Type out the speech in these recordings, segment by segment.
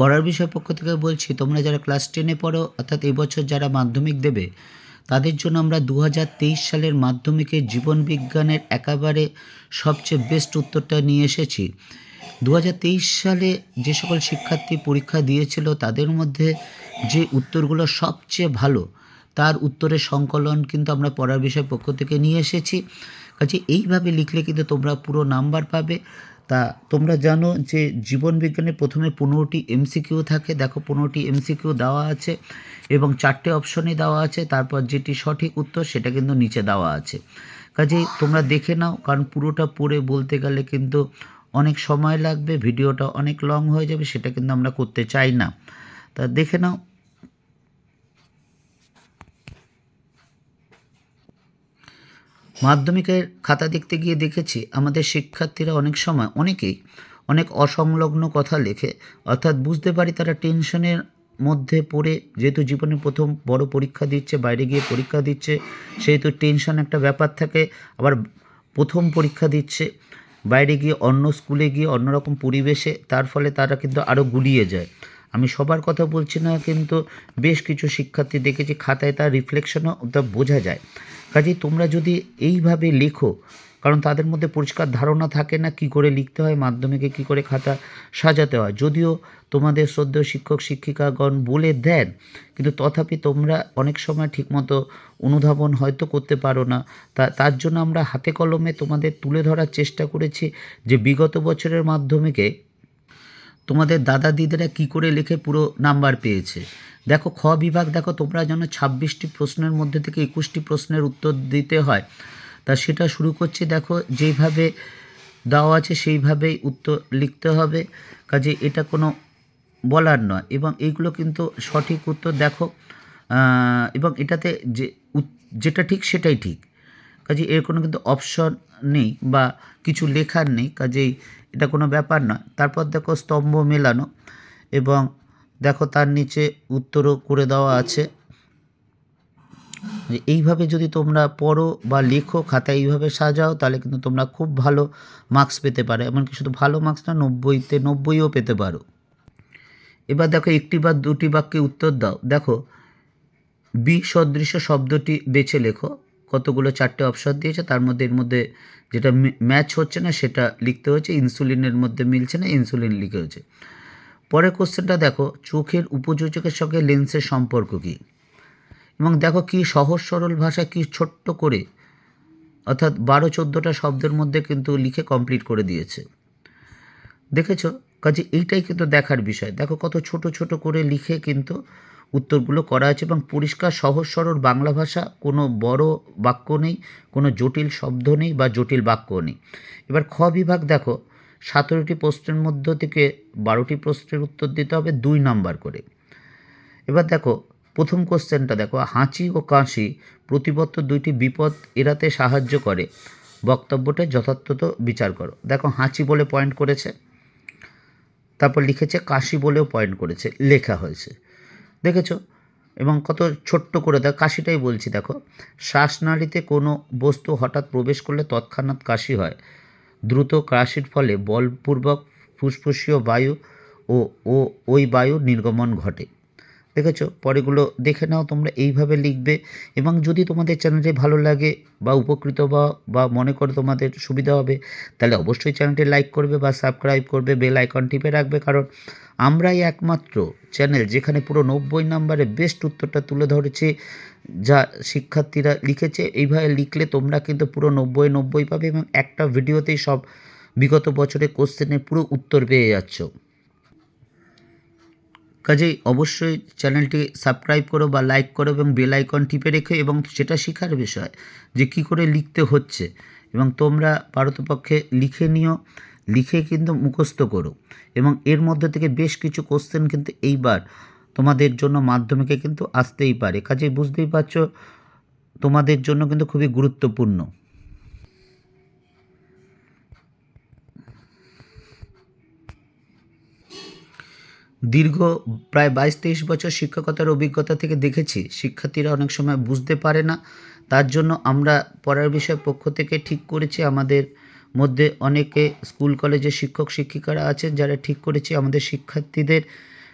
পড়ার বিষয় পক্ষ থেকে বলছি, তোমরা যারা ক্লাস টেনে পড়ো, অর্থাৎ এবছর যারা মাধ্যমিক দেবে, তাদের জন্য আমরা দু হাজার তেইশ সালের মাধ্যমিকে জীবন বিজ্ঞানের একেবারে সবচেয়ে বেস্ট উত্তরটা নিয়ে এসেছি। দু হাজার তেইশ সালে যে সকল শিক্ষার্থী পরীক্ষা দিয়েছিল, তাদের মধ্যে যে উত্তরগুলো সবচেয়ে ভালো, তার উত্তরের সংকলন কিন্তু আমরা পড়ার বিষয় পক্ষ থেকে নিয়ে এসেছি। কাজে এইভাবে লিখলে কিন্তু তোমরা পুরো নাম্বার পাবে। তা তোমরা জানো যে জীবন বিজ্ঞানে প্রথমে পনেরোটি এমসিকিউ থাকে। দেখো, পনেরোটি এমসিকিউ দেওয়া আছে এবং চারটে অপশনই দেওয়া আছে। তারপর যেটি সঠিক উত্তর সেটা কিন্তু নিচে দেওয়া আছে। কাজেই তোমরা দেখে নাও, কারণ পুরোটা পড়ে বলতে গেলে কিন্তু অনেক সময় লাগবে, ভিডিওটা অনেক লং হয়ে যাবে, সেটা কিন্তু আমরা করতে চাই না। তা দেখে নাও মাধ্যমিকের খাতা দেখতে গিয়ে দেখেছি, আমাদের শিক্ষার্থীরা অনেক সময় অনেকেই অনেক অসংলগ্ন কথা লেখে, অর্থাৎ বুঝতে পারি তারা টেনশনের মধ্যে পড়ে, যেহেতু জীবনে প্রথম বড় পরীক্ষা দিচ্ছে, বাইরে গিয়ে পরীক্ষা দিচ্ছে, সেহেতু টেনশন একটা ব্যাপার থাকে, আবার প্রথম পরীক্ষা দিচ্ছে, বাইরে গিয়ে অন্য স্কুলে গিয়ে অন্যরকম পরিবেশে, তার ফলে তারা কিন্তু আরও গুলিয়ে যায়। আমি সবার কথা বলছি না, কিন্তু বেশ কিছু শিক্ষার্থী দেখেছি, খাতায় তার রিফ্লেকশনও তা বোঝা যায়। কাজেই তোমরা যদি এইভাবে লেখো, কারণ তাদের মধ্যে পরিষ্কার ধারণা থাকে না কি করে লিখতে হয়, মাধ্যমিকে কি করে খাতা সাজাতে হয়। যদিও তোমাদের শ্রদ্ধেয় শিক্ষক, শিক্ষিকাগণ বলে দেন, কিন্তু তথাপি তোমরা অনেক সময় ঠিকমতো অনুধাবন হয়তো করতে পারো না। তা, তার জন্য আমরা হাতে কলমে তোমাদের তুলে ধরার চেষ্টা করেছি যে বিগত বছরের মাধ্যমিকে তোমাদের দাদা দিদিরা কি করে লিখে পুরো নাম্বার পেয়েছে? দেখো, খ বিভাগ, দেখো, তোমরা যেন ছাব্বিশটি প্রশ্নের মধ্যে থেকে একুশটি প্রশ্নের উত্তর দিতে হয়। তা সেটা শুরু করছি, দেখো, যেইভাবে দেওয়া আছে সেইভাবেই উত্তর লিখতে হবে। কাজে এটা কোনো বলার নয়। এবং এইগুলো কিন্তু সঠিক উত্তর, দেখো এবং এটাতে যে যেটা ঠিক সেটাই ঠিক। কাজে এর কোনো কিন্তু অপশন নেই বা কিছু লেখার নেই, কাজেই এটা কোনো ব্যাপার নয়। তারপর দেখো স্তম্ভ মেলানো এবং দেখো তার নিচে উত্তরও করে দেওয়া আছে। এইভাবে যদি তোমরা পড়ো বা লেখো, খাতায় এইভাবে সাজাও, তাহলে কিন্তু তোমরা খুব ভালো মার্কস পেতে পারো। এমনকি শুধু ভালো মার্কস না, নব্বইতে নব্বইও পেতে পারো। এবার দেখো একটি বা দুটি বাক্যে উত্তর দাও। দেখো বি সদৃশ শব্দটি বেছে লেখো। কতগুলো চারটে অপশন দিয়েছে, তার মধ্যে, এর মধ্যে যেটা ম্যাচ হচ্ছে না সেটা লিখতে হচ্ছে ইনসুলিনের মধ্যে মিলছে না, ইনসুলিন লিখে হচ্ছে পরের কোশ্চেনটা দেখো, চোখের উপযোজকের সঙ্গে লেন্সের সম্পর্ক কী? এবং দেখো কি সহজ সরল ভাষা কি ছোট্ট করে, অর্থাৎ বারো চোদ্দোটা শব্দের মধ্যে কিন্তু লিখে কমপ্লিট করে দিয়েছে। দেখেছ? কাজে এইটাই কিন্তু দেখার বিষয়। দেখো কত ছোট ছোট করে লিখে কিন্তু উত্তরগুলো করা আছে এবং পরিষ্কার, সহজ, সরল বাংলা ভাষা, কোনো বড় বাক্য নেই, কোনো জটিল শব্দ নেই বা জটিল বাক্য নেই। এবার খ বিভাগ দেখো, সতেরোটি প্রশ্নের মধ্য থেকে বারোটি প্রশ্নের উত্তর দিতে হবে দুই নাম্বার করে। এবার দেখো, প্রথম কোশ্চেনটা দেখো, হাঁচি ও কাশি প্রতিবত্ত দুইটি বিপদ এড়াতে সাহায্য করে। বক্তব্যটা যথার্থত বিচার করো। দেখো, হাঁচি বলে পয়েন্ট করেছে, তারপর লিখেছে কাশি বলেও পয়েন্ট করেছে, লেখা হয়েছে। দেখেছ? এবং কত ছোট্ট করে দেখ, কাশিটাই বলছি দেখো। শ্বাসনালীতে কোনো বস্তু হঠাৎ প্রবেশ করলে তৎক্ষণাৎ কাশি হয়। দ্রুত কাশির ফলে বলপূর্বক ফুসফুসীয় বায়ু ও ও, ওই বায়ু নির্গমন ঘটে। দেখেছ? পরেগুলো দেখে নাও, তোমরা এইভাবে লিখবে। এবং যদি তোমাদের চ্যানেলটি ভালো লাগে বা উপকৃত বা বা মনে করো তোমাদের সুবিধা হবে, তাহলে অবশ্যই চ্যানেলটি লাইক করবে বা সাবস্ক্রাইব করবে, বেল আইকন টিপে রাখবে। কারণ আমরাই একমাত্র চ্যানেল যেখানে পুরো নব্বই নম্বরে বেস্ট উত্তরটা তুলে ধরেছে, যা শিক্ষার্থীরা লিখেছে। এইভাবে লিখলে তোমরা কিন্তু পুরো নব্বই নব্বই পাবে এবং একটা ভিডিওতেই সব বিগত বছরের কোশ্চেনের পুরো উত্তর পেয়ে যাচ্ছ। কাজেই অবশ্যই চ্যানেলটি সাবস্ক্রাইব করো বা লাইক করো এবং বেল আইকন টিপে রেখো এবং সেটা শেখার বিষয় যে কী করে লিখতে হচ্ছে। এবং তোমরা পারতপক্ষে লিখে নিও, লিখে কিন্তু মুখস্থ করো। এবং এর মধ্যে থেকে বেশ কিছু কোশ্চেন কিন্তু এইবার তোমাদের জন্য মাধ্যমিকে কিন্তু আসতেই পারে। কাজেই বুঝতেই পারছ, তোমাদের জন্য কিন্তু খুবই গুরুত্বপূর্ণ। দীর্ঘ প্রায় বাইশ তেইশ বছর শিক্ষকতার অভিজ্ঞতা থেকে দেখেছি, শিক্ষার্থীরা অনেক সময় বুঝতে পারে না। তার জন্য আমরা পড়ার বিষয় পক্ষ থেকে ঠিক করেছি, আমাদের মধ্যে অনেকে স্কুল, কলেজের শিক্ষক, শিক্ষিকারা আছেন যারা ঠিক করেছি, আমাদের শিক্ষার্থীদের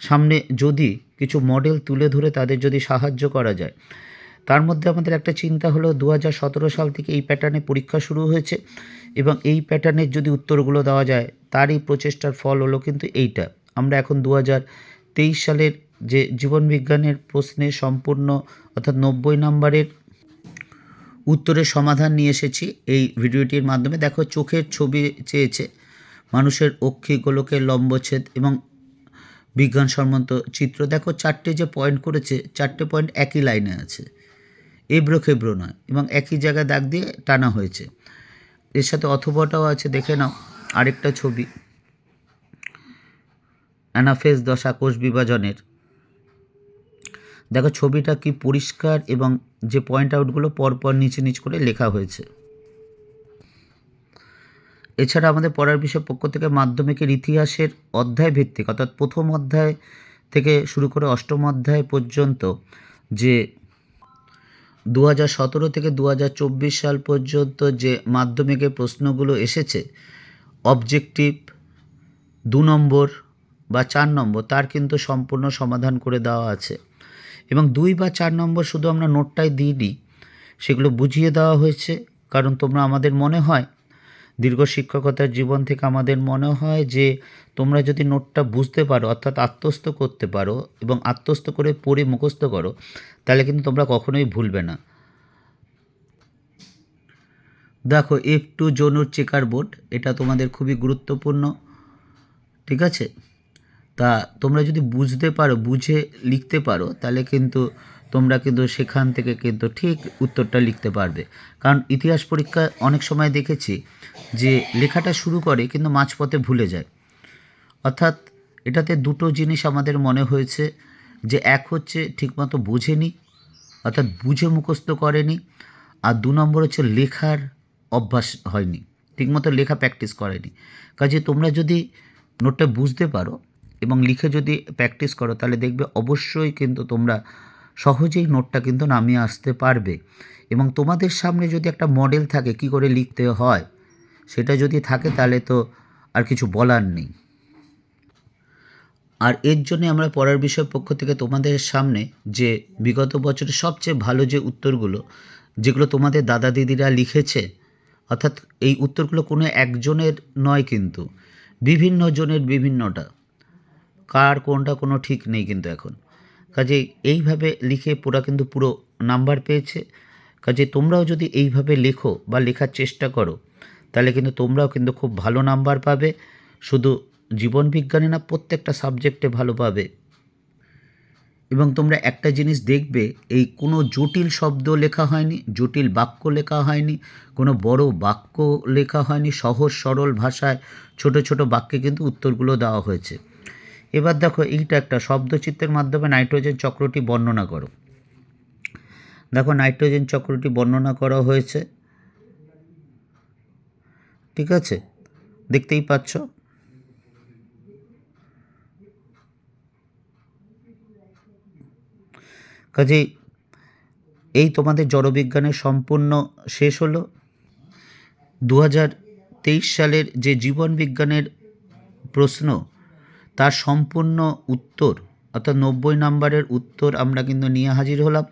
সামনে যদি কিছু মডেল তুলে ধরে তাদের যদি সাহায্য করা যায়। তার মধ্যে আমাদের একটা চিন্তা হলো দু হাজার সতেরো সাল থেকে এই প্যাটার্নে পরীক্ষা শুরু হয়েছে এবং এই প্যাটার্নের যদি উত্তরগুলো দেওয়া যায়, তারই প্রচেষ্টার ফল হলো কিন্তু এইটা। আমরা এখন দু তেইশ সালের যে জীবনবিজ্ঞানের প্রশ্নে সম্পূর্ণ অর্থাৎ নব্বই নম্বরের উত্তরের সমাধান নিয়ে এসেছি এই ভিডিওটির মাধ্যমে। দেখো, চোখের ছবি চেয়েছে মানুষের অক্ষি, গোলকের লম্বচ্ছেদ এবং বিজ্ঞানসম্মত চিত্র। দেখো, চারটে যে পয়েন্ট করেছে, চারটে পয়েন্ট একই লাইনে আছে। এব্রো খেব্রো নয়, এবং একই জায়গায় দাগ দিয়ে টানা হয়েছে। এর সাথে অথবাটাও আছে, দেখে নাও। আরেকটা ছবি। অ্যানাফেজ দশা কোষ বিভাজনের। দেখো, ছবিটা কি পরিষ্কার এবং যে পয়েন্ট আউটগুলো পরপর নিচে নিচ করে লেখা হয়েছে। এছাড়া আমাদের পড়ার বিষয় পক্ষ থেকে মাধ্যমিকের ইতিহাসের অধ্যায় ভিত্তিক, অর্থাৎ প্রথম অধ্যায় থেকে শুরু করে অষ্টম অধ্যায় পর্যন্ত যে দু সতেরো থেকে দু হাজার চব্বিশ সাল পর্যন্ত যে মাধ্যমিকের প্রশ্নগুলো এসেছে অবজেক্টিভ দু নম্বর বা চার নম্বর, তার কিন্তু সম্পূর্ণ সমাধান করে দেওয়া আছে। এবং দুই বা চার নম্বর শুধু আমরা নোটটাই দিইনি, সেগুলো বুঝিয়ে দেওয়া হয়েছে। কারণ তোমরা আমাদের মনে হয়, দীর্ঘ শিক্ষকতার জীবন থেকে আমাদের মনে হয় যে, তোমরা যদি নোটটা বুঝতে পারো, অর্থাৎ আত্মস্থ করতে পারো এবং আত্মস্থ করে পড়ে মুখস্থ করো, তাহলে কিন্তু তোমরা কখনোই ভুলবে না। দেখো এফ টু জনুর চেকার বোর্ড এটা তোমাদের খুবই গুরুত্বপূর্ণ, ঠিক আছে? তা তোমরা যদি বুঝতে পারো, বুঝে লিখতে পারো, তাহলে কিন্তু তোমরা কিন্তু সেখান থেকে কিন্তু ঠিক উত্তরটা লিখতে পারবে। কারণ ইতিহাস পরীক্ষায় অনেক সময় দেখেছি যে লেখাটা শুরু করে কিন্তু মাঝপথে ভুলে যায়। অর্থাৎ এটাতে দুটো জিনিস আমাদের মনে হয়েছে যে এক হচ্ছে ঠিকমতো বোঝেনি, অর্থাৎ বুঝে মুখস্থ করেনি, আর দু নম্বর হচ্ছে লেখার অভ্যাস হয়নি, ঠিকমতো লেখা প্র্যাকটিস করেনি। কাজে তোমরা যদি নোটটা বুঝতে পারো এবং লিখে যদি প্র্যাকটিস করো, তাহলে দেখবে অবশ্যই কিন্তু তোমরা সহজেই নোটটা কিন্তু নামিয়ে আসতে পারবে। এবং তোমাদের সামনে যদি একটা মডেল থাকে, কি করে লিখতে হয়, সেটা যদি থাকে, তাহলে তো আর কিছু বলার নেই। আর এর জন্য আমরা পড়ার বিষয় পক্ষ থেকে তোমাদের সামনে যে বিগত বছরের সবচেয়ে ভালো যে উত্তরগুলো, যেগুলো তোমাদের দাদা দিদিরা লিখেছে, অর্থাৎ এই উত্তরগুলো কোনো একজনের নয় কিন্তু, বিভিন্ন জনের বিভিন্নটা। কার কোনটা কোনো ঠিক নেই কিন্তু এখন। কাজে এইভাবে লিখে পুরা কিন্তু পুরো নাম্বার পেয়েছে। কাজে তোমরাও যদি এইভাবে লেখো বা লেখার চেষ্টা করো, তাহলে কিন্তু তোমরাও কিন্তু খুব ভালো নাম্বার পাবে। শুধু জীবন বিজ্ঞানে না, প্রত্যেকটা সাবজেক্টে ভালো পাবে। এবং তোমরা একটা জিনিস দেখবে, এই কোনো জটিল শব্দ লেখা হয়নি, জটিল বাক্য লেখা হয়নি, কোনো বড় বাক্য লেখা হয়নি, সহজ সরল ভাষায় ছোট ছোট বাক্যে কিন্তু উত্তরগুলো দেওয়া হয়েছে। এবার দেখো এইটা একটা শব্দচিত্রের মাধ্যমে নাইট্রোজেন চক্রটি বর্ণনা করো। দেখো নাইট্রোজেন চক্রটি বর্ণনা করা হয়েছে। ঠিক আছে? দেখতেই পাচ্ছ? কাজেই এই তোমাদের জড়বিজ্ঞানের সম্পূর্ণ শেষ হলো। দু হাজার তেইশ সালের যে জীবন বিজ্ঞানের প্রশ্ন তার সম্পূর্ণ উত্তর, অর্থাৎ নব্বই নম্বরের উত্তর আমরা কিন্তু নিয়ে হাজির হলাম।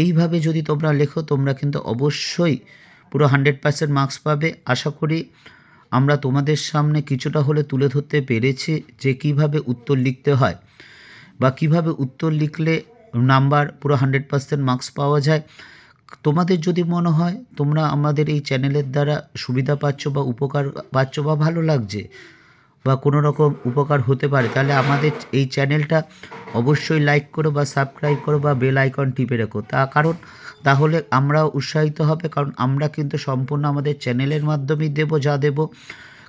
এইভাবে যদি তোমরা লেখো, তোমরা কিন্তু অবশ্যই পুরো হান্ড্রেড পার্সেন্ট মার্কস পাবে। আশা করি আমরা তোমাদের সামনে কিছুটা হলে তুলে ধরতে পেরেছি যে কীভাবে উত্তর লিখতে হয় বা কীভাবে উত্তর লিখলে নাম্বার পুরো হান্ড্রেড পার্সেন্ট মার্কস পাওয়া যায়। তোমাদের যদি মনে হয় তোমরা আমাদের এই চ্যানেলের দ্বারা সুবিধা পাচ্ছ বা উপকার পাচ্ছ বা ভালো লাগছে বা কোনো রকম উপকার হতে পারে, তাহলে আমাদের এই চ্যানেলটা অবশ্যই লাইক করো বা সাবস্ক্রাইব করো বা বেল আইকন টিপে রেখো। তা কারণ, তাহলে আমরাও উৎসাহিত হবে, কারণ আমরা কিন্তু সম্পূর্ণ আমাদের চ্যানেলের মাধ্যমেই দেবো যা দেব।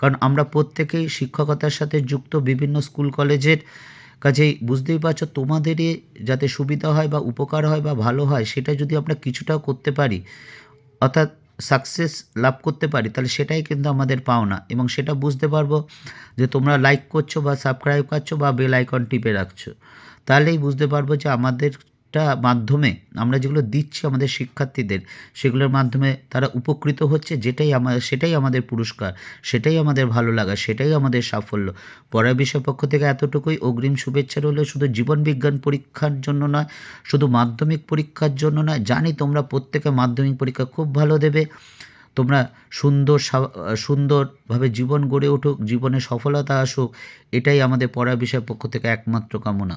কারণ আমরা প্রত্যেকেই শিক্ষকতার সাথে যুক্ত বিভিন্ন স্কুল কলেজের কাজেই বুঝতেই পারছ তোমাদেরই যাতে সুবিধা হয় বা উপকার হয় বা ভালো হয়, সেটা যদি আমরা কিছুটাও করতে পারি, অর্থাৎ সাকসেস লাভ করতে পারি, তাহলে সেটাই কিন্তু আমাদের পাওনা। এবং সেটা বুঝতে পারব যে তোমরা লাইক করছ বা সাবস্ক্রাইব করছ বা বেল আইকন টিপে রাখছো। তাহলেই বুঝতে পারব যে আমাদেরটা যেটা মাধ্যমে আমরা যেগুলো দিচ্ছি আমাদের শিক্ষার্থীদের, সেগুলোর মাধ্যমে তারা উপকৃত হচ্ছে, যেটাই আমাদের সেটাই আমাদের পুরস্কার, সেটাই আমাদের ভালো লাগা, সেটাই আমাদের সাফল্য। পড়া বিষয় পক্ষ থেকে এতটুকুই। অগ্রিম শুভেচ্ছা রইল শুধু জীবন বিজ্ঞান পরীক্ষার জন্য নয়, শুধু মাধ্যমিক পরীক্ষার জন্য নয়, জানি তোমরা প্রত্যেকে মাধ্যমিক পরীক্ষা খুব ভালো দেবে। তোমরা সুন্দর সুন্দরভাবে জীবন গড়ে উঠুক, জীবনে সফলতা আসুক, এটাই আমাদের পড়া বিষয় পক্ষ থেকে একমাত্র কামনা।